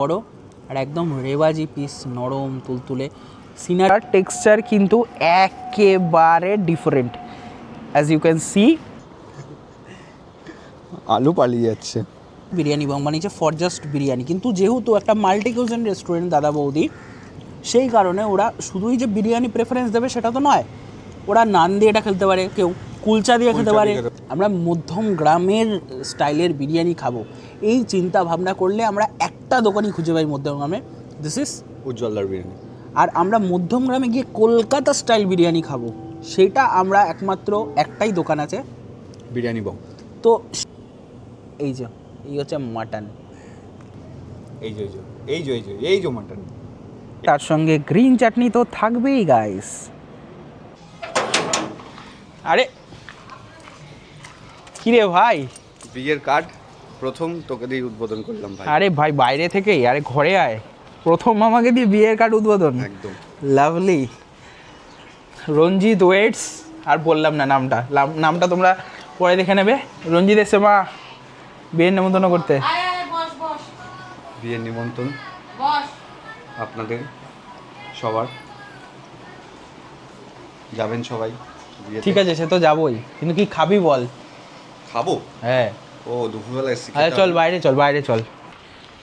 বড় আর একদম রেওয়াজি পিস নরম তুলতুলে। সিনার টেক্সচার কিন্তু একেবারে different as you can see আলু পালিয়ে যাচ্ছে। বিরিয়ানি বং বানিয়েছে ফর জাস্ট বিরিয়ানি। কিন্তু যেহেতু একটা মাল্টি কিউজেন রেস্টুরেন্ট দাদা বৌদি সেই কারণে ওরা শুধুই যে বিরিয়ানি প্রেফারেন্স দেবে সেটা তো নয় ওরা নান দিয়ে এটা খেলতে পারে কেউ কুলচা দিয়ে খেতে পারে। আমরা মধ্যম গ্রামের স্টাইলের বিরিয়ানি খাব। এই চিন্তা ভাবনা করলে আমরা একটা দোকানই খুঁজে পাই মধ্যম গ্রামে দিস ইজ উজ্জ্বলদার বিরিয়ানি। আর আমরা মধ্যম গ্রামে গিয়ে কলকাতা স্টাইল বিরিয়ানি খাব। সেটা আমরা একমাত্র একটাই দোকান আছে। বিরিয়ানি বং। তো এই যে এই হচ্ছে মাটন এই যে এই যে এই যে এই যে এই যে মাটন তার সঙ্গে গ্রিন চাটনি তো থাকবেই গাইস আরে কিরে ভাই? বিয়ের কার্ড প্রথম তোকে দিয়ে উদ্বোধন করলাম ভাই। আরে ভাই বাইরে থেকেই? আরে ঘরে আয়। প্রথম আমাকে দিয়ে বিয়ের কার্ড উদ্বোধন। একদম। লাভলি রঞ্জিত ওয়েটস আর বললাম না নামটা। নামটা তোমরা পরে দেখে নেবে। রঞ্জিত এসে মা। বিয়ের নিমন্ত্রণ করতে। আয় আয় বস বস। বিয়ের নিমন্ত্রণ? আপনাদের? সবার? যাবেন সবাই? ঠিক আছে সে তো যাবোই। কিন্তু কি খাবি বল? খাব? হ্যাঁ। ও দুপুরবেলা এসছি আরে চল বাইরে চল বাইরে চল।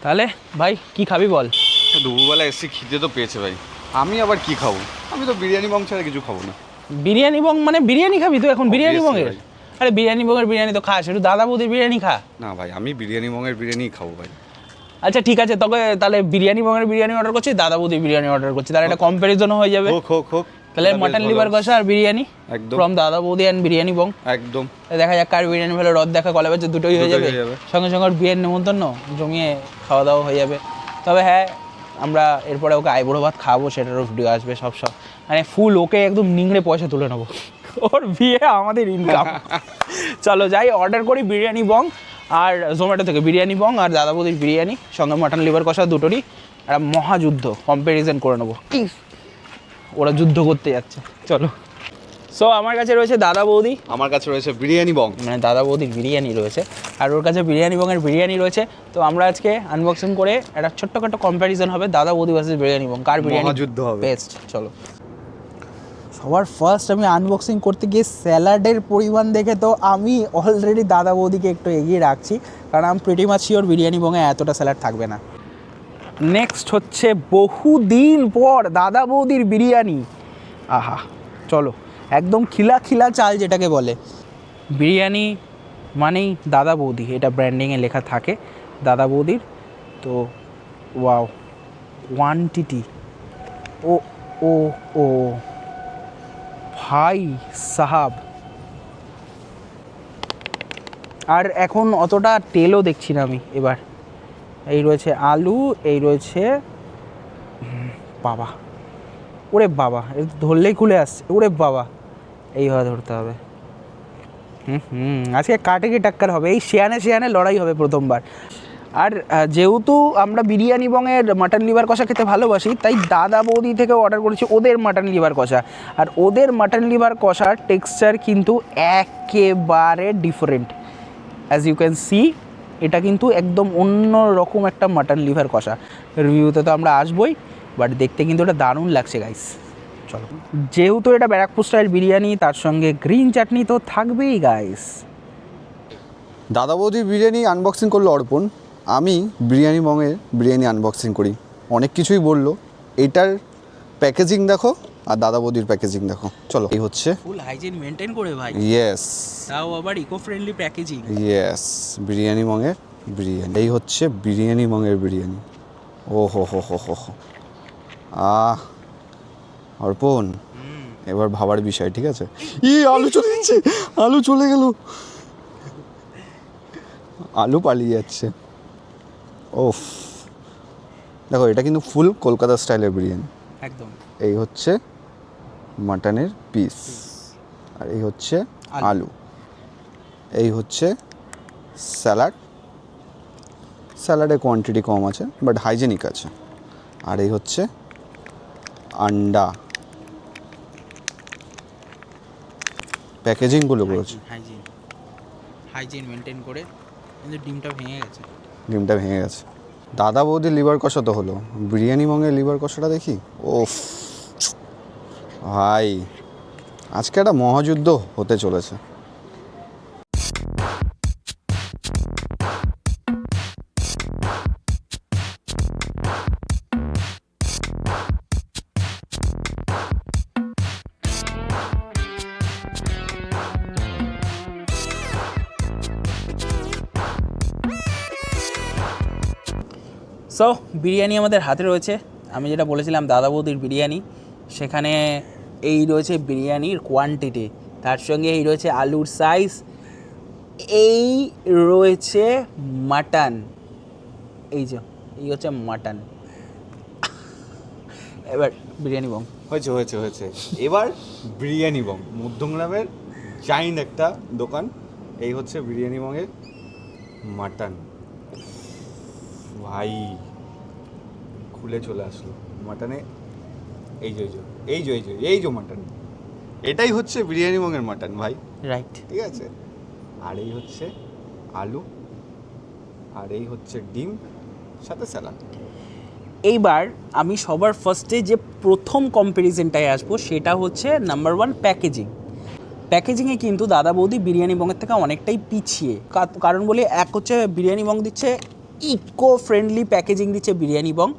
তাহলে ভাই কি খাবি বল? দুপুরবেলা এসছি খিদে তো পেয়েছে ভাই। আমি আবার কি খাব? আমি তো বিরিয়ানি বং ছাড়া কিছু খাব না। বিরিয়ানি বং মানে বিরিয়ানি খাবি তো এখন? বিরিয়ানি বঙের আরে বিরিয়ানি বঙের বিরিয়ানি তো খাস একটু দাদা বৌদির বিরিয়ানি খা। না ভাই আমি বিরিয়ানি বঙের বিরিয়ানি খাব ভাই। আচ্ছা ঠিক আছে তোকে তাহলে বিরিয়ানি বঙের বিরিয়ানি অর্ডার করছি দাদা বৌদির বিরিয়ানি অর্ডার করছি। তাহলে একটা কম্প্যারিজনও হয়ে যাবে। হোক হোক হোক। তাহলে মাটন। লিভার কষা আর বিরিয়ানি? একদম। ফ্রম দাদা বৌদি অ্যান্ড বিরিয়ানি বং। একদম। দেখা যাক কার বিরিয়ানি ভালো রদ দেখা কলে বাজে দুটোই হয়ে যাবে। সঙ্গে সঙ্গে বিয়ের নেমন্তন্ন জমিয়ে খাওয়া দাওয়া হয়ে যাবে। তবে হ্যাঁ আমরা এরপরে ওকে আইবুড়ো ভাত খাব সেটারও ভিডিও আসবে সব সব। মানে ফুল ওকে একদম নিংড়ে পয়সা তুলে নেব। ওর বিয়ে আমাদের ইনকাম চলো যাই অর্ডার করি বিরিয়ানি বং আর জোম্যাটো থেকে। বিরিয়ানি বং আর দাদা বৌদির বিরিয়ানি সঙ্গে মাটন লিভার কষা দুটোরই। একটা মহাযুদ্ধ কম্প্যারিজন করে নেব। ওরা যুদ্ধ করতে যাচ্ছে। চলো। সো আমার কাছে রয়েছে দাদা বৌদি। আমার কাছে রয়েছে বিরিয়ানি বং। মানে দাদা বৌদির বিরিয়ানি রয়েছে। আর ওর কাছে বিরিয়ানি বংয়ের বিরিয়ানি রয়েছে। তো আমরা আজকে আনবক্সিং করে একটা ছোট্টখাটো কম্প্যারিজন হবে দাদা বৌদি ভার্সেস বিরিয়ানি বং। কার বিরিয়ানি যুদ্ধ হবে। বেস্ট চলো। সবার ফার্স্ট আমি আনবক্সিং করতে গিয়ে স্যালাডের পরিমাণ দেখে তো আমি অলরেডি দাদা বৌদিকে একটু এগিয়ে রাখছি। কারণ আমি প্রিটি মাছ শিওর বিরিয়ানি বঙে এতটা স্যালাড থাকবে না। নেক্সট হচ্ছে বহুদিন পর দাদা বৌদির বিরিয়ানি। আহা, চলো, একদম খিলা খিলা চাল যেটাকে বলে। বিরিয়ানি মানেই দাদা বৌদি, এটা ব্র্যান্ডিংয়ে লেখা থাকে, দাদা বৌদির। তো ওয়াও ওয়ান্টিটি ও ও ও, ভাই সাহাব। আর এখন অতটা তেলও দেখছি না আমি এবার। এই রয়েছে আলু, এই রয়েছে, বাবা, ওরে বাবা, এ ধরলেই খুলে আসছে, ওরে বাবা, এইভাবে ধরতে হবে। হুম হুম, আজকে কাটে কি টাক্কার হবে? এই শেয়ানে শেয়ানে লড়াই হবে প্রথমবার। আর যেহেতু আমরা বিরিয়ানি বঙের মাটন লিভার কষা খেতে ভালোবাসি, তাই দাদা বৌদি থেকে অর্ডার করেছি ওদের মাটন লিভার কষা। আর ওদের মাটন লিভার কষার টেক্সচার কিন্তু একেবারে different as you can see এটা কিন্তু একদম অন্য রকম একটা মাটন লিভার কষা। রিভিউতে তো আমরা আসবই বাট দেখতে কিন্তু এটা দারুণ লাগছে গাইস চলো। যেহেতু এটা ব্যারাকপুর স্টাইল বিরিয়ানি, তার সঙ্গে গ্রিন চাটনি তো থাকবেই গাইস দাদা বৌদির বিরিয়ানি আনবক্সিং করল অর্পণ। আমি বিরিয়ানি বঙের বিরিয়ানি আনবক্সিং করি। অনেক কিছুই বলল। এটার প্যাকেজিং দেখো। আর দাদা বৌদির প্যাকেজিং দেখো। চলো। এই হচ্ছে ফুল হাইজিন মেনটেন করে ভাই। ইয়েস তাও আবার eco friendly packaging yes Biryani মঙের biryani. এই হচ্ছে বিরিয়ানি মঙের বিরিয়ানি। ও হো হো হো হো হো। আহ অর্পণ। এবার ভাবার বিষয় ঠিক আছে? ই আলু চলে যাচ্ছে আলু চলে গেল। আলু পালিয়ে যাচ্ছে। ওফ। দেখো এটা কিন্তু ফুল কলকাতা স্টাইলের বিরিয়ানি। একদম। এই হচ্ছে মাটনের পিস আর এই হচ্ছে আলু। এই হচ্ছে স্যালাড। স্যালাডে কোয়ান্টিটি কম আছে বাট হাইজেনিক আছে। আর এই হচ্ছে আন্ডা। প্যাকেজিংগুলো করেছে হাইজিন হাইজিন মেনটেন করে কিন্তু ডিমটা ভেঙে গেছে। ডিমটা ভেঙে গেছে। দাদা বৌদি লিভার কষা তো হলো। বিরিয়ানি মঙ্গের লিভার কষাটা দেখি? ওফ। ভাই, আজকে একটা মহাযুদ্ধ হতে চলেছে। সো বিরিয়ানি আমাদের হাতে রয়েছে। আমি যেটা বলেছিলাম, দাদা বৌদির বিরিয়ানি। সেখানে এই রয়েছে বিরিয়ানির কোয়ান্টিটি তার সঙ্গে এই রয়েছে আলুর সাইজ এই রয়েছে মাটন এই যে, এই হচ্ছে মাটন এবার বিরিয়ানি বং হয়েছে হয়েছে হয়েছে। এবার বিরিয়ানি বং মধ্যমগ্রামের জাইন একটা দোকান, এই হচ্ছে বিরিয়ানি বংয়ের মাটন ভাই, খুলে চলে আসলো। মাটনে এই যে এই যে এই যে এই যে মাটন এটাই হচ্ছে বিরিয়ানি বংয়ের মাটন ভাই। রাইট ঠিক আছে? আর এই হচ্ছে আলু আর এই হচ্ছে ডিম সাথে স্যালাড এইবার আমি সবার ফার্স্টে যে প্রথম কম্প্যারিজনটায় আসব সেটা হচ্ছে নাম্বার ওয়ান প্যাকেজিং প্যাকেজিংয়ে কিন্তু দাদা বৌদি বিরিয়ানি বঙ্গের থেকে অনেকটাই পিছিয়ে। কারণ বলি এক হচ্ছে বিরিয়ানি বং দিচ্ছে ইকো ফ্রেন্ডলি প্যাকেজিং দিচ্ছে বিরিয়ানি বং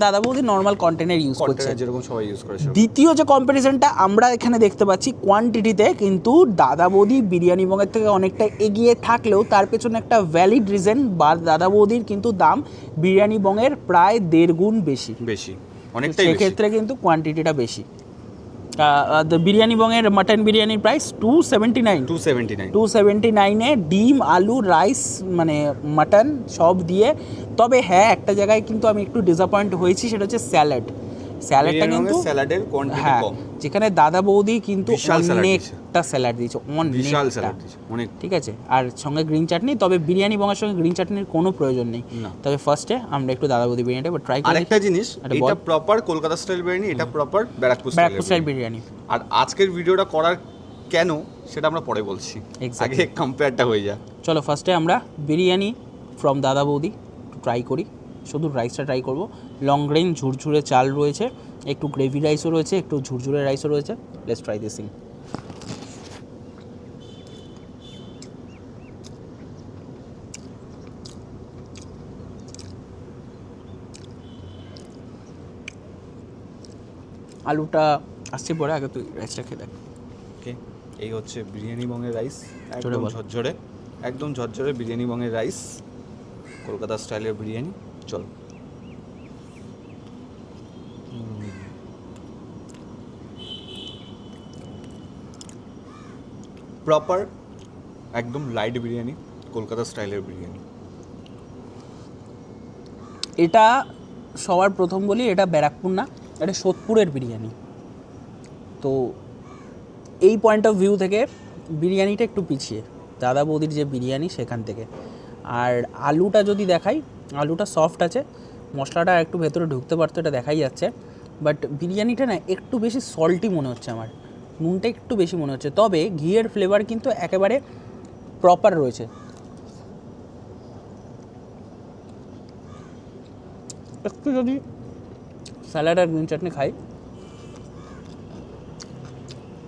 দাদা বৌদি নর্মাল কন্টেনার ইউজ করছে। যেরকম সবাই ইউজ করে দ্বিতীয় যে কম্পারিজনটা আমরা এখানে দেখতে পাচ্ছি কোয়ান্টিটিতে কিন্তু দাদা বৌদি বিরিয়ানি বঙ্গের থেকে অনেকটা এগিয়ে থাকলেও তার পেছনে একটা ভ্যালিড রিজন বা দাদা বৌদির কিন্তু দাম বিরিয়ানি বঙ্গের প্রায় দেড় গুণ বেশি। বেশি অনেকটাই সেক্ষেত্রে কিন্তু কোয়ান্টিটিটা বেশি। বিরিয়ানি বংয়ের মাটন বিরিয়ানির price two seventy nine two seventy nine two seventy নাইনে ডিম আলু রাইস মানে মাটন সব দিয়ে। তবে হ্যাঁ একটা জায়গায় কিন্তু আমি একটু ডিসঅ্যাপয়েন্ট হয়েছি সেটা হচ্ছে স্যালাড স্যালাডটা কিন্তু স্যালাডের কোয়ান্টিটি কম। যেখানে দাদা বৌদি কিন্তু অনেকটা স্যালাড দিয়েছে বিশাল স্যালাড দিয়েছে অনেক। ঠিক আছে আর সঙ্গে গ্রিন চাটনি তবে বিরিয়ানি বঙ্গের সঙ্গে গ্রিন চাটনির কোনো প্রয়োজন নেই। তবে ফার্স্টে আমরা একটু দাদা বৌদি বিরিয়ানিটা ট্রাই করি আরেকটা জিনিস এটা প্রপার কলকাতা স্টাইল বিরিয়ানি এটা প্রপার ব্যারাকপুর স্টাইল বিরিয়ানি। আর আজকের ভিডিওটা করার কেন সেটা আমরা পরে বলছি. আগে কম্পেয়ারটা হয়ে যাক। চলো ফার্স্টে আমরা বিরিয়ানি ফ্রম দাদা বৌদি ট্রাই করি। শুধু রাইসটা ট্রাই করব। লং গ্রেন ঝুরঝুরে চাল রয়েছে। একটু গ্রেভি রাইসও রয়েছে একটু ঝুরঝুরে রাইসও রয়েছে। লেটস ট্রাই দিস থিং আলুটা আসছে পরে আগে তুই রাইসটা খেয়ে দেখ। ওকে এই হচ্ছে বিরিয়ানি বঙ্গের রাইস একদম ঝরঝরে একদম ঝরঝরে বিরিয়ানি বঙ্গের রাইস কলকাতা স্টাইলের বিরিয়ানি। চল। প্রপার একদম লাইট বিরিয়ানি, কলকাতা স্টাইলের বিরিয়ানি। এটা সবার প্রথম বলি, এটা ব্যারাকপুর না, এটা সোদপুরের বিরিয়ানি। তো এই পয়েন্ট অফ ভিউ থেকে বিরিয়ানিটা একটু পিছিয়ে, দাদা বৌদির যে বিরিয়ানি সেখান থেকে। আর আলুটা যদি দেখাই, আলুটা সফট আছে, মশলাটা একটু ভেতরে ঢুকতে পারতো, এটা দেখাই যাচ্ছে। বাট বিরিয়ানিটা না একটু বেশি সল্টি মনে হচ্ছে আমার। নুনটা একটু বেশি মনে হচ্ছে। তবে ঘিয়ের ফ্লেভার কিন্তু একেবারে প্রপার রয়েছে। একটু যদি স্যালাড আর গ্রিন চাটনি খাই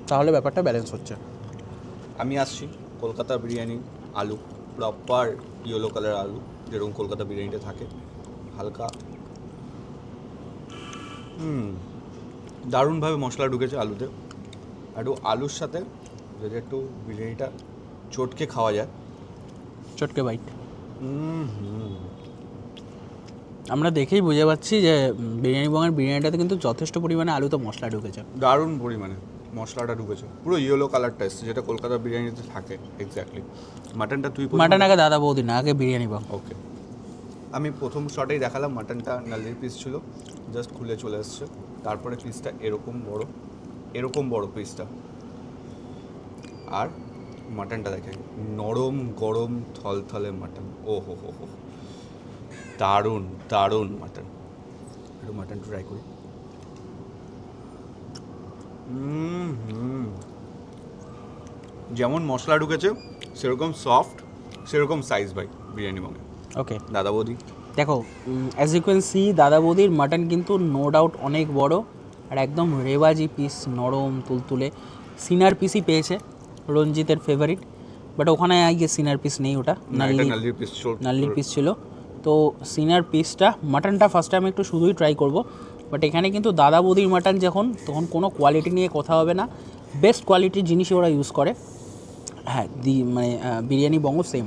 তাহলে ব্যাপারটা ব্যালেন্স হচ্ছে। আমি আসছি কলকাতা বিরিয়ানি আলু প্রপার ইয়েলো কালার আলু যেরকম কলকাতা বিরিয়ানিতে থাকে হালকা। হুম দারুণভাবে মশলা ঢুকেছে আলুতে। একটু আলুর সাথে যদি একটু বিরিয়ানিটা চটকে খাওয়া যায়। চটকে বাইট। আমরা দেখেই বুঝে পাচ্ছি যে বিরিয়ানি বঙের বিরিয়ানিটাতে কিন্তু যথেষ্ট পরিমাণে আলু আলুতে মশলা ঢুকেছে। দারুণ পরিমাণে মশলাটা ঢুকেছে। পুরো ইয়েলো কালারটা এসছে যেটা কলকাতা বিরিয়ানিতে থাকে এক্স্যাক্টলি মাটনটা তুই মাটন আগে দাদা বৌদি না আগে বিরিয়ানি বং ওকে আমি প্রথম শটেই দেখালাম মাটনটা নালির পিস ছিল জাস্ট খুলে চলে এসছে। তারপরে পিসটা এরকম বড়। এরকম বড় পিসটা আর মাটনটা দেখেন নরম গরম থলথলে মাটন ও হো হো হো। দারুণ দারুণ মাটন একটু মাটন ট্রাই করি। যেমন মশলা ঢুকেছে সেরকম সফট সেরকম সাইজ ভাই বিরিয়ানি মগে ওকে দাদা বৌদি। দেখো অ্যাজ ইউ ক্যান সি দাদা বৌদির মাটন কিন্তু নো ডাউট অনেক বড়। আর একদম রেওয়াজি পিস নরম তুলতুলে সিনার পিসই পেয়েছে রঞ্জিতের ফেভারিট বাট ওখানে গিয়ে সিনার পিস নেই ওটা নাল্লি নালির পিস নাল্লির পিস ছিল। তো সিনার পিসটা মাটনটা ফার্স্ট টাইম একটু শুধুই ট্রাই করব বাট এখানে কিন্তু দাদা বৌদির মাটন যখন তখন কোনো কোয়ালিটি নিয়ে কথা হবে না। বেস্ট কোয়ালিটির জিনিসই ওরা ইউজ করে। হ্যাঁ দি মানে বিরিয়ানি বঙ্গ সেম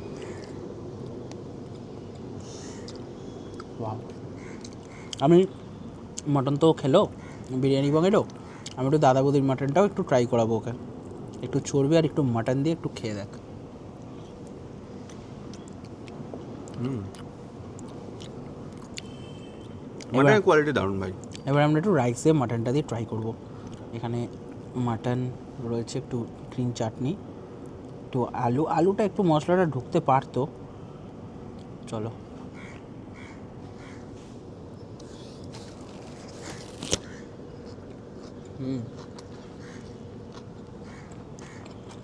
আমি মটন তো খেলো বিরিয়ানি বঙ্গেরও আমি একটু দাদা বৌদির মাটনটাও একটু ট্রাই করাবো ওকে। একটু চর্বি আর একটু মাটন দিয়ে একটু খেয়ে দেখ। মাটনের কোয়ালিটি দারুণ ভাই। এবার আমরা একটু রাইস দিয়ে মাটনটা দিয়ে ট্রাই করব। এখানে মাটন রয়েছে একটু গ্রিন চাটনি একটু আলু আলুটা একটু মশলাটা ঢুকতে পারতো। চলো।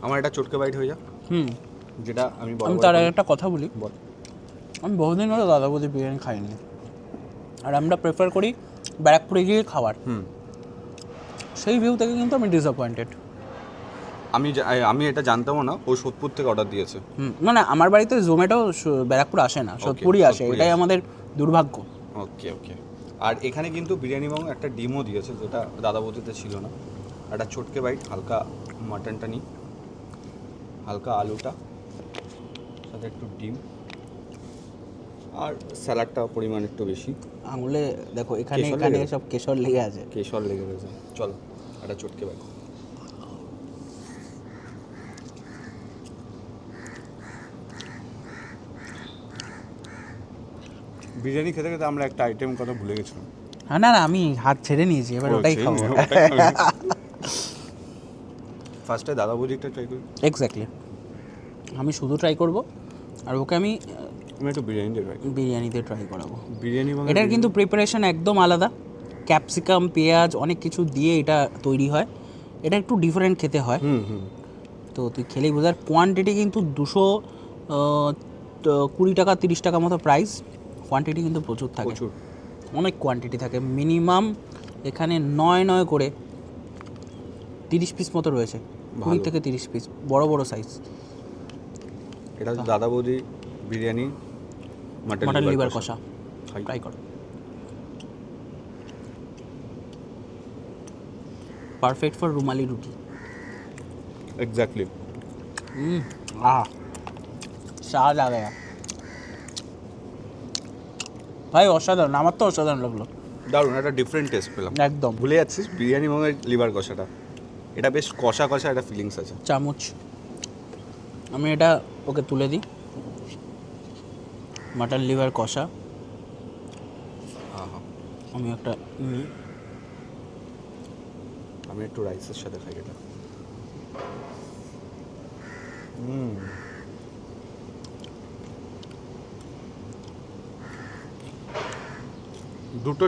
আমার এটা চটকে বাইট হয়ে যা হুম। যেটা আমি আমি তার আগে একটা কথা বলি। বল। আমি বহুদিন হলো দাদা বৌদি বিরিয়ানি খাইনি। আর আমরা প্রেফার করি ব্যারাকপুরে গিয়ে খাবার হুম। সেই ভিউ থেকে কিন্তু আমি ডিসঅ্যাপয়েন্টেড আমি আমি এটা জানতামও না ও সোদপুর থেকে অর্ডার দিয়েছে। হুম। না না আমার বাড়িতে জোম্যাটো ব্যারাকপুর আসে না সোদপুরই আসে এটাই আমাদের দুর্ভাগ্য। ওকে ওকে আর এখানে কিন্তু বিরিয়ানি বাবু একটা ডিমও দিয়েছে যেটা দাদা বৌদিতে ছিল না। একটা ছোটকে বাইট হালকা মাটনটা নিই। হালকা আলুটা সাথে একটু ডিম। আর স্যালাডটা পরিমাণ একটু বেশি। আঙুলে দেখো এখানে এখানে সব কেশর লেগে আছে। কেশর লেগে গেছে। চলো একটা চটকে বাইট বিরিয়ানি খেতে খেতে আমরা একটা আইটেম কথা ভুলে গেছিলাম। হ্যাঁ না না আমি হাত ছেড়ে নিয়েছি এবার ওটাই খাব। ফার্স্টে দাদা বৌদিটা ট্রাই করি। এক্স্যাক্টলি আমি শুধু ট্রাই করব আর ওকে আমি আমি একটু বিরিয়ানি দিয়ে ট্রাই বিরিয়ানি দিয়ে ট্রাই করাবো। বিরিয়ানি বাংলা এটার কিন্তু প্রিপারেশন একদম আলাদা। ক্যাপসিকাম পেঁয়াজ অনেক কিছু দিয়ে এটা তৈরি হয়। এটা একটু ডিফারেন্ট খেতে হয়। হুম হুম। তো তুই খেলেই বোঝার। কোয়ান্টিটি কিন্তু দুশো কুড়ি টাকা তিরিশ টাকা মতো প্রাইস কোয়ান্টিটি কিন্তু প্রচুর থাকে। অনেক কোয়ান্টিটি থাকে। মিনিমাম এখানে নয় নয় করে তিরিশ পিস মতো রয়েছে। কুড়ি থেকে তিরিশ পিস বড় বড় সাইজ এটা দাদা বৌদি বিরিয়ানি মাটন লিভার কষা। ট্রাই কর। Perfect for rumali roti. Exactly আহ। স্বাদ আ ভাই অসাধারণ। আমার তো অসাধারণ লাগল। দারুণ একটা ডিফারেন্ট টেস্ট পেলাম। একদম। ভুলে যাচ্ছিস বিরিয়ানি মঙ্গের লিভার কষাটা। এটা বেশ কষা কষা একটা ফিলিংস আছে। চামচ। আমি এটা ওকে তুলে দিই। মাটন লিভার কষা। আহা, আমি একটা। আমি একটু রাইসের সাথে খাই এটা। হুম। দুটো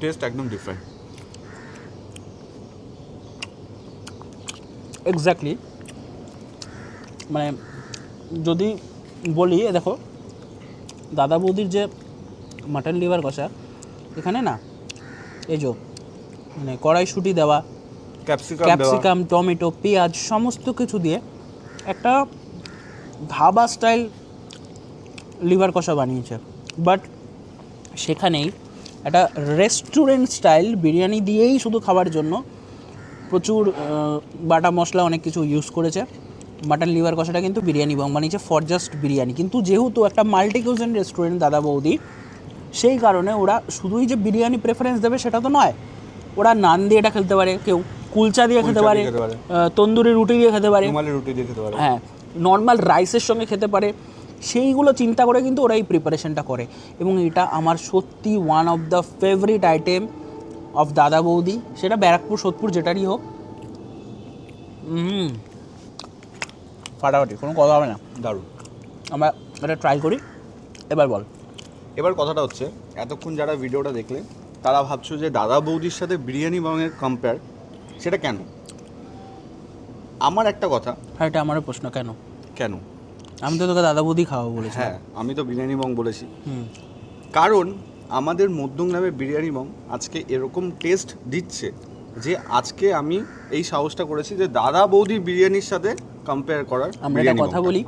টেস্ট একদম ডিফারেন্ট এক্স্যাক্টলি মানে যদি বলি দেখো দাদা বৌদির যে মাটন লিভার কষা এখানে না এই যে মানে কড়াইশুঁটি দেওয়া ক্যাপসিকাম ক্যাপসিকাম টমেটো পেঁয়াজ সমস্ত কিছু দিয়ে একটা ধাবা স্টাইল লিভার কষা বানিয়েছে। বাট সেখানেই একটা রেস্টুরেন্ট স্টাইল বিরিয়ানি দিয়েই শুধু খাবার জন্য। প্রচুর বাটা মশলা অনেক কিছু ইউজ করেছে। মাটন লিভার কষাটা কিন্তু বিরিয়ানি এবং বানিয়েছে ফর জাস্ট বিরিয়ানি। কিন্তু যেহেতু একটা মাল্টি কিউজেন রেস্টুরেন্ট দাদা বৌদি সেই কারণে ওরা শুধুই যে বিরিয়ানি প্রেফারেন্স দেবে সেটা তো নয়। ওরা নান দিয়ে এটা খেলতে পারে কেউ কুলচা দিয়ে খেতে পারে তন্দুরি রুটি দিয়ে খেতে পারে। রুটি দিয়ে খেতে পারো। হ্যাঁ নর্মাল রাইসের সঙ্গে খেতে পারে। সেইগুলো চিন্তা করে কিন্তু ওরা এই প্রিপারেশনটা করে। এবং এটা আমার সত্যি one of the favourite item of Dada Boudi. সেটা ব্যারাকপুর সোদপুর যেটারই হোক। ফাটাফাটি কোনো কথা হবে না। দারুণ। আমরা এটা ট্রাই করি। এবার বল। এবার কথাটা হচ্ছে এতক্ষণ যারা ভিডিওটা দেখলে তারা ভাবছ যে দাদা বৌদির সাথে বিরিয়ানি বাংয়ের কম্পেয়ার সেটা কেন? আমার একটা কথা। হ্যাঁ এটা আমারও প্রশ্ন কেন? কেন? আমি তো তোকে দাদা বৌদি খাওয়া বলেছি। হ্যাঁ আমি তো বিরিয়ানি বং বলেছি। কারণ আমাদের মধ্যম গ্রামে বিরিয়ানি মং আজকে এরকম টেস্ট দিচ্ছে যে আজকে আমি এই সাহসটা করেছি যে দাদা বৌদির বিরিয়ানির সাথে কম্পেয়ার করার আমরা একটা কথা বলি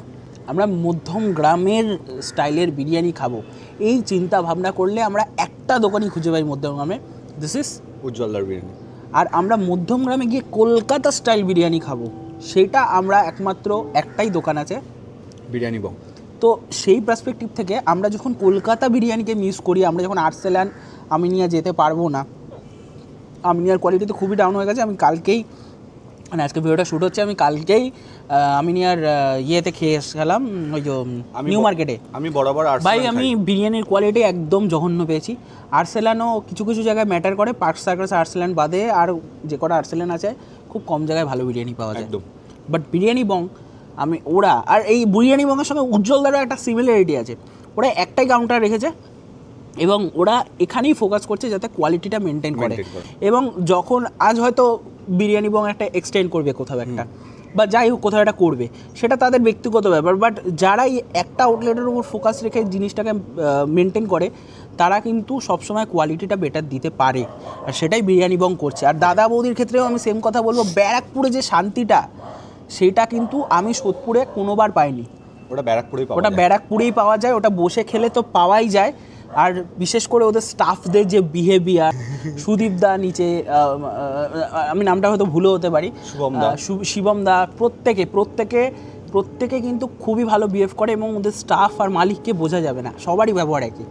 আমরা মধ্যম গ্রামের স্টাইলের বিরিয়ানি খাব। এই চিন্তা ভাবনা করলে আমরা একটা দোকানই খুঁজে পাই মধ্যম গ্রামে। দিস ইজ উজ্জ্বলদার বিরিয়ানি। আর আমরা মধ্যম গ্রামে গিয়ে কলকাতা স্টাইল বিরিয়ানি খাব। সেটা আমরা একমাত্র একটাই দোকান আছে বিরিয়ানি বং তো সেই পার্সপেক্টিভ থেকে আমরা যখন কলকাতা বিরিয়ানিকে মিস করি আমরা যখন আর্সেলান আমিনিয়া যেতে পারব না আমিনিয়ার কোয়ালিটি তো খুবই ডাউন হয়ে গেছে আমি কালকেই মানে আজকে ভিডিওটা শ্যুট হচ্ছে আমি কালকেই আমিনিয়ার ইয়েতে খেয়ে গেলাম ওই নিউ মার্কেটে আমি বরাবর আর ভাই আমি বিরিয়ানির কোয়ালিটি একদম জঘন্য পেয়েছি। আর্সেলানও কিছু কিছু জায়গায় ম্যাটার করে পার্ক সার্কাস আর্সেলান বাদে আর যে কটা আর্সেলান আছে খুব কম জায়গায় ভালো বিরিয়ানি পাওয়া যায়। একদম। বাট বিরিয়ানি বং আমি ওরা আর এই বিরিয়ানি বংয়ের সঙ্গে উজ্জ্বল উজ্জ্বলদারও একটা সিমিলারিটি আছে। ওরা একটাই কাউন্টার রেখেছে এবং ওরা এখানেই ফোকাস করছে যাতে কোয়ালিটিটা মেনটেন করে। করে। এবং যখন আজ হয়তো বিরিয়ানি বং একটা এক্সটেন্ড করবে কোথাও একটা বা যাই হোক কোথাও একটা করবে সেটা তাদের ব্যক্তিগত ব্যাপার বাট যারা এই একটা আউটলেটের উপর ফোকাস রেখে জিনিসটাকে মেনটেন করে তারা কিন্তু সবসময় কোয়ালিটিটা বেটার দিতে পারে। আর সেটাই বিরিয়ানি বং করছে। আর দাদা বৌদির ক্ষেত্রেও আমি সেম কথা বলব ব্যারাকপুরে যে শান্তিটা সেটা কিন্তু আমি সোদপুরে কোনোবার পাইনি। ওটা ব্যারাকপুরেই পাওয়া ওটা ব্যারাকপুরেই পাওয়া যায় ওটা বসে খেলে তো পাওয়াই যায়। আর বিশেষ করে ওদের স্টাফদের যে বিহেভিয়ার সুদীপ দা নিচে আমি নামটা হয়তো ভুলে হতে পারি। শুভম দা। শিবম দা প্রত্যেকে প্রত্যেকে প্রত্যেকে কিন্তু খুবই ভালো বিহেভ করে এবং ওদের স্টাফ আর মালিককে বোঝা যাবে না। সবারই ব্যবহার একই।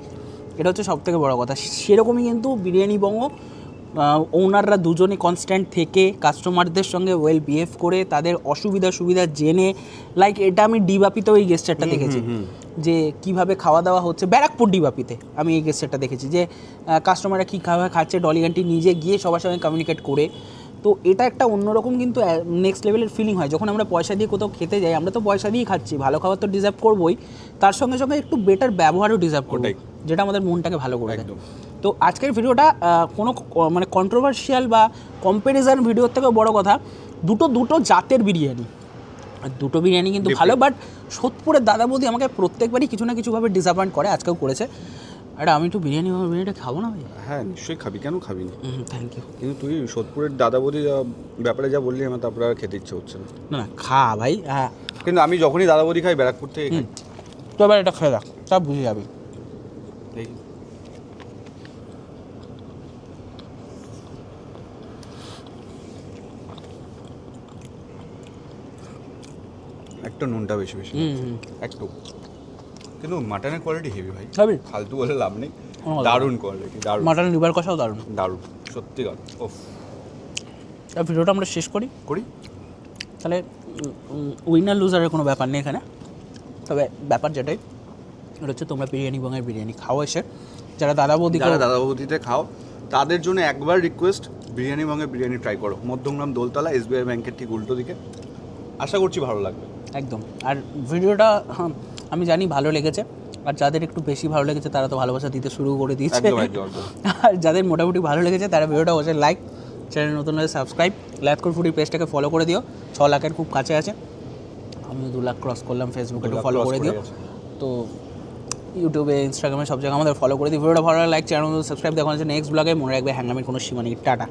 এটা হচ্ছে সব থেকে বড় কথা। সেরকমই কিন্তু বিরিয়ানি বঙ্গ ওনাররা দুজনে কনস্ট্যান্ট থেকে কাস্টমারদের সঙ্গে ওয়েল বিহেভ করে তাদের অসুবিধা সুবিধা জেনে লাইক এটা আমি ডিবাপিতেও এই গেস্টারটা দেখেছি যে কীভাবে খাওয়া দাওয়া হচ্ছে। ব্যারাকপুর ডিবাপিতে আমি এই গেস্টারটা দেখেছি যে কাস্টমাররা কী খাওয়া খাচ্ছে ডলি আন্টি নিজে গিয়ে সবার সঙ্গে কমিউনিকেট করে। তো এটা একটা অন্যরকম কিন্তু নেক্সট লেভেলের ফিলিং হয়। যখন আমরা পয়সা দিয়ে কোথাও খেতে যাই আমরা তো পয়সা দিয়েই খাচ্ছি ভালো খাবার তো ডিজার্ভ করবোই। তার সঙ্গে সঙ্গে একটু বেটার ব্যবহারও ডিজার্ভ করব। যেটা আমাদের মনটাকে ভালো করে দেয়। তো আজকের ভিডিওটা কোনো মানে কন্ট্রোভার্সিয়াল বা কম্প্যারিজন ভিডিওর থেকেও বড় কথা দুটো দুটো জাতের বিরিয়ানি। দুটো বিরিয়ানি কিন্তু ভালো বাট সোদপুরের দাদা বৌদি আমাকে প্রত্যেকবারই কিছু না কিছুভাবে ডিসঅ্যাপয়েন্ট করে আজকেও করেছে। আর আমি একটু বিরিয়ানি বিরিয়ানিটা খাব না ভাই? হ্যাঁ নিশ্চয়ই খাবি কেন খাবি না? থ্যাংক ইউ কিন্তু তুই সোদপুরের দাদা বৌদি ব্যাপারে যা বললি আমার তারপরে আর খেতে ইচ্ছে হচ্ছে না। না খা ভাই হ্যাঁ। কিন্তু আমি যখনই দাদা বৌদি খাই ব্যারাকপুর থেকে তো এবার এটা খেয়ে রাখ সব বুঝে যাবি। দেখি। একটু নুনটা বেশি বেশি একটু। কিন্তু মাটনের কোয়ালিটি হেভি ভাই। খাবি ফালতু বলে লাভ নেই। দারুণ। কোয়ালিটি দারুণ। মাটন লিভার কষাও দারুণ। দারুণ সত্যিকার ওফ তা ভিডিওটা আমরা শেষ করি। করি? তাহলে উইনার লুজারের কোনো ব্যাপার নেই এখানে। তবে ব্যাপার যেটাই এটা হচ্ছে তোমরা বিরিয়ানি বঙ্গের বিরিয়ানি খাও এসে। যারা দাদা বৌদি যারা দাদা বৌদিতে খাও তাদের জন্য একবার রিকোয়েস্ট বিরিয়ানি ভাঙে বিরিয়ানি ট্রাই করো। মধ্যমগ্রাম দোলতলা এসবিআই ব্যাংকের ঠিক উল্টো দিকে। আশা করছি ভালো লাগবে। একদম। আর ভিডিওটা হ্যাঁ, আমি জানি ভালো লেগেছে আর যাদের একটু বেশি ভালো লেগেছে তারা তো ভালোবাসা দিতে শুরু করে দিয়েছে। আর যাদের মোটামুটি ভালো লেগেছে তারা ভিডিওটা অবশ্যই লাইক চ্যানেল নতুন হলে সাবস্ক্রাইব ল্যাথকোর ফুডি পেজটাকে ফলো করে দিও। ছ লাখের খুব কাছে আছে। আমি দু লাখ ক্রস করলাম ফেসবুকে একটু ফলো করে করে দিও। তো ইউটিউবে ইনস্টাগ্রামে সব জায়গায় আমাদের ফলো করে দিই ভিডিওটা ভালো লাগে লাইক চ্যানেল সাবস্ক্রাইব দেখানো হচ্ছে নেক্সট ব্লগে মনে রাখবে হ্যাঙ্গামের কোনো সীমা নেই। টাটা।